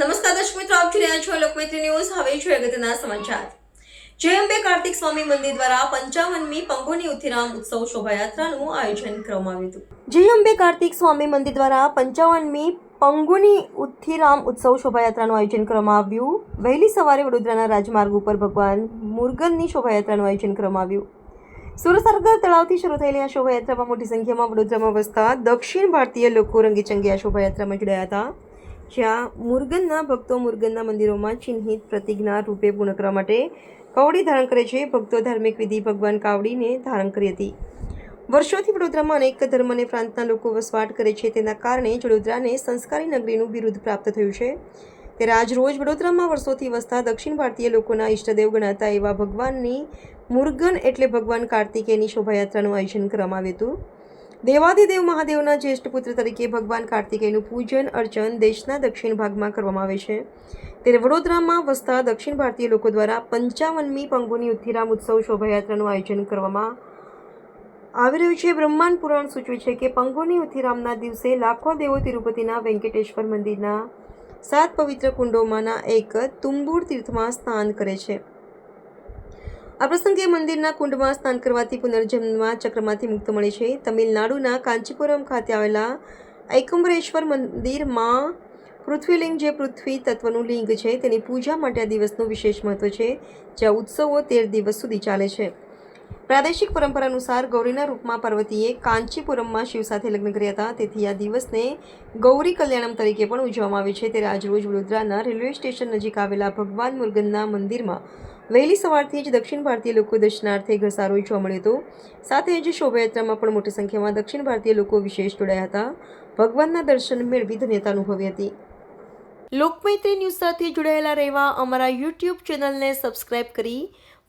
નમસ્કાર દર્શક મિત્રો, આપ જોઈ રહ્યા છો લોકમૈત્રી ન્યૂઝ. હવે જોઈએ અગત્યના સમાચાર. જય અંબે કાર્તિક સ્વામી મંદિર દ્વારા પંચાવનમી પંગોની ઉથિરામ ઉત્સવ શોભાયાત્રાનું આયોજન કરવામાં આવ્યું હતું. જય અંબે કાર્તિક સ્વામી મંદિર દ્વારા પંચાવનમી પંગુની ઉથિરામ ઉત્સવ શોભાયાત્રાનું આયોજન કરવામાં આવ્યું. વહેલી સવારે વડોદરાના રાજમાર્ગ ઉપર ભગવાન મુરગનની શોભાયાત્રાનું આયોજન કરવામાં આવ્યું. સુરસાગર તળાવથી શરૂ થયેલી આ શોભાયાત્રામાં મોટી સંખ્યામાં વડોદરામાં વસતા દક્ષિણ ભારતીય લોકો રંગીચંગી આ શોભાયાત્રામાં જોડાયા હતા. જ્યાં મુરગનના ભક્તો મુરગનના મંદિરોમાં ચિહ્નિત પ્રતિજ્ઞા રૂપે પૂર્ણ કરવા માટે કાવડી ધારણ કરે છે. ભક્તો ધાર્મિક વિધિ ભગવાન કાવડીને ધારણ કરી હતી. વર્ષોથી વડોદરામાં અનેક ધર્મ અને પ્રાંતના લોકો વસવાટ કરે છે. તેના કારણે વડોદરાને સંસ્કારી નગરીનું બિરુદ પ્રાપ્ત થયું છે. ત્યારે આજ રોજ વડોદરામાં વર્ષોથી વસતા દક્ષિણ ભારતીય લોકોના ઈષ્ટદેવ ગણાતા એવા ભગવાનની મુરગન એટલે ભગવાન કાર્તિકેયની શોભાયાત્રાનું આયોજન કરવામાં આવ્યું હતું. દેવાદિદેવ મહાદેવના જ્યેષ્ઠ પુત્ર તરીકે ભગવાન કાર્તિકેયનું પૂજન, અર્ચન દેશના દક્ષિણ ભાગમાં કરવામાં આવે છે. ત્યારે વડોદરામાં વસતા દક્ષિણ ભારતીય લોકો દ્વારા પંચાવનમી પંગુની ઉથિરામ ઉત્સવ શોભાયાત્રાનું આયોજન કરવામાં આવી રહ્યું છે. બ્રહ્માંડ પુરાણ સૂચવે છે કે પંગુની ઉથિરામના દિવસે લાખો દેવો તિરુપતિના વેંકટેશ્વર મંદિરના સાત પવિત્ર કુંડોમાંના એક તુંબુર તીર્થમાં સ્નાન કરે છે. આ પ્રસંગે મંદિરના કુંડમાં સ્નાન કરવાથી પુનર્જન્મમાં ચક્રમાંથી મુક્ત મળે છે. તમિલનાડુના કાંચીપુરમ ખાતે આવેલા ઐકંબરેશ્વર મંદિરમાં પૃથ્વીલિંગ જે પૃથ્વી તત્વનું લિંગ છે, તેની પૂજા માટે આ દિવસનું વિશેષ મહત્વ છે, જ્યાં ઉત્સવો તેર દિવસ સુધી ચાલે છે. પ્રાદેશિક પરંપરા અનુસાર ગૌરીના રૂપમાં પાર્વતીએ કાંચીપુરમમાં શિવ સાથે લગ્ન કર્યા હતા. તેથી આ દિવસને ગૌરી કલ્યાણમ તરીકે પણ ઉજવવામાં આવે છે. ત્યારે આજરોજ વડોદરાના રેલવે સ્ટેશન નજીક આવેલા ભગવાન મુરગનના મંદિરમાં વહેલી સવારથી જ દક્ષિણ ભારતીય લોકો દર્શનાર્થે ઘસારો જોવા મળ્યો હતો. સાથે જ શોભાયાત્રામાં પણ મોટી સંખ્યામાં દક્ષિણ ભારતીય લોકો વિશેષ જોડાયા હતા. ભગવાનના દર્શન મેળવી ધન્યતા અનુભવી હતી. લોકમૈત્રી ન્યૂઝ સાથે જોડાયેલા રહેવા અમારા યુટ્યુબ ચેનલને સબસ્ક્રાઇબ કરી